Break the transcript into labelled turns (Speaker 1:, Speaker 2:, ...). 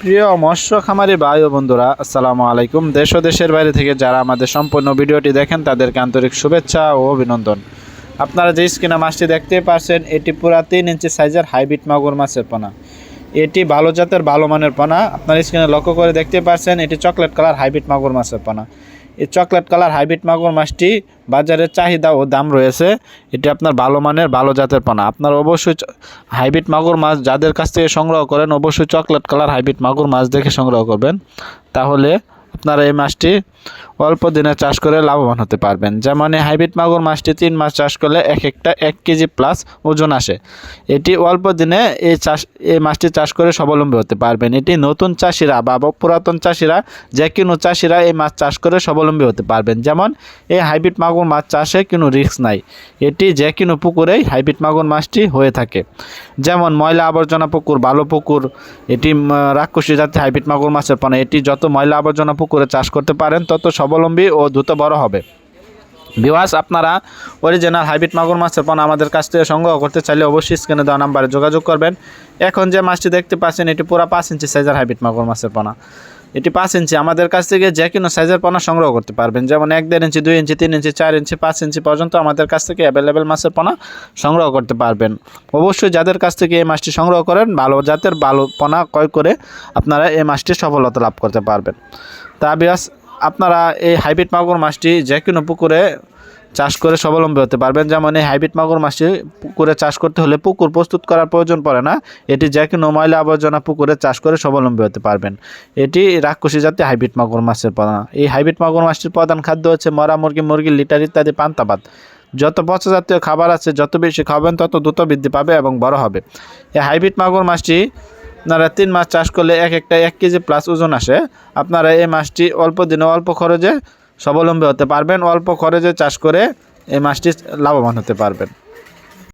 Speaker 1: প্রিয় মৎস্য খামারি ভাই ও বন্ধুরা, আসসালামু আলাইকুম। দেশ ও দেশের বাইরে থেকে যারা আমাদের সম্পূর্ণ ভিডিওটি দেখেন, তাদেরকে আন্তরিক শুভেচ্ছা ও অভিনন্দন। আপনারা যে স্ক্রিনে মাছটি দেখতে পাচ্ছেন এটি পুরা তিন ইঞ্চি সাইজের হাইব্রিড মাগুর মাছের পোনা। এটি ভালো জাতের, ভালো মানের পোনা। আপনার স্ক্রিনে লক্ষ্য করে দেখতে পাচ্ছেন এটি চকলেট কালার হাইব্রিড মাগুর মাছের পোনা। এই চকলেট কালার হাইব্রিড মাগুর মাছটি বাজারে চাহিদা ও দাম রয়েছে। এটি আপনার ভালো মানের, ভালো জাতের পানা। আপনার অবশ্যই হাইব্রিড মাগুর মাছ যাদের কাছ থেকে সংগ্রহ করেন, অবশ্যই চকলেট কালার হাইব্রিড মাগুর মাছ দেখে সংগ্রহ করবেন। তাহলে আপনারা এই মাছটি অল্প দিনে চাষ করে লাভবান হতে পারবেন। যেমন এই হাইব্রিড মাগুর মাছটি তিন মাস চাষ করলে এক একটা এক কেজি প্লাস ওজন আসে। এটি অল্প দিনে এই চাষ, এই মাছটি চাষ করে স্বাবলম্বী হতে পারবেন। এটি নতুন চাষিরা বা পুরাতন চাষিরা, যে কোনো চাষিরা এই মাছ চাষ করে স্বাবলম্বী হতে পারবেন। যেমন এই হাইব্রিড মাগুর মাছ চাষে কোনো রিস্ক নাই। এটি যে কোনো পুকুরেই হাইব্রিড মাগুর মাছটি হয়ে থাকে। যেমন ময়লা আবর্জনা পুকুর ভালো পুকুর, এটি রাক্ষসী জাতীয় হাইব্রিড মাগুর মাছের পানা। এটি যত ময়লা আবর্জনা পুকুরে চাষ করতে পারেন, তত স্বাবলম্বী ও দ্রুত বড় হবে। বিওয়াস আপনারা অরিজিনাল হাইব্রিড মাগুর মাছের পণ্য আমাদের কাছ থেকে সংগ্রহ করতে চাইলে অবশ্যই স্ক্রিনে দেওয়া নাম্বারে যোগাযোগ করবেন। এখন যে মাছটি দেখতে পাচ্ছেন, এটি পুরো পাঁচ ইঞ্চি সাইজের হাইব্রিড মাগুর মাছের পানা। এটি পাঁচ ইঞ্চি। আমাদের কাছ থেকে যে কোনো সাইজের পণ্য সংগ্রহ করতে পারবেন। যেমন এক দেড় ইঞ্চি, দুই ইঞ্চি, তিন ইঞ্চি, চার ইঞ্চি, পাঁচ ইঞ্চি পর্যন্ত আমাদের কাছ থেকে অ্যাভেলেবেল মাছের পণা সংগ্রহ করতে পারবেন। অবশ্যই যাদের কাছ থেকে এই মাছটি সংগ্রহ করেন, ভালো জাতের, ভালো পণা ক্রয় করে আপনারা এই মাছটি সফলতা লাভ করতে পারবেন। তা আপনারা এই হাইব্রিড মাগুর মাছটি যে কোনো পুকুরে চাষ করে স্বাবলম্বী হতে পারবেন। যেমন এই হাইব্রিড মাগুর মাছটি পুকুরে চাষ করতে হলে পুকুর প্রস্তুত করার প্রয়োজন পড়ে না। এটি যে কোনো ময়লা আবর্জনা পুকুরে চাষ করে স্বাবলম্বী হতে পারবেন। এটি রাক্ষসী জাতীয় হাইব্রিড মাগুর মাছের প্রধান। এই হাইব্রিড মাগুর মাছটির প্রধান খাদ্য হচ্ছে মরা মুরগি মুরগি লিটার ইত্যাদি পান্তাবাদ যত পচা জাতীয় খাবার আছে, যত বেশি খাবেন, তত দ্রুত বৃদ্ধি পাবে এবং বড় হবে। এই হাইব্রিড মাগুর মাছটি আপনারা তিন মাস চাষ করলে এক একটা এক কেজি প্লাস ওজন আসে। আপনারা এই মাছটি অল্প দিনে অল্প খরচে স্বাবলম্বী হতে পারবেন অল্প খরচে চাষ করে এই মাছটি লাভবান হতে পারবেন।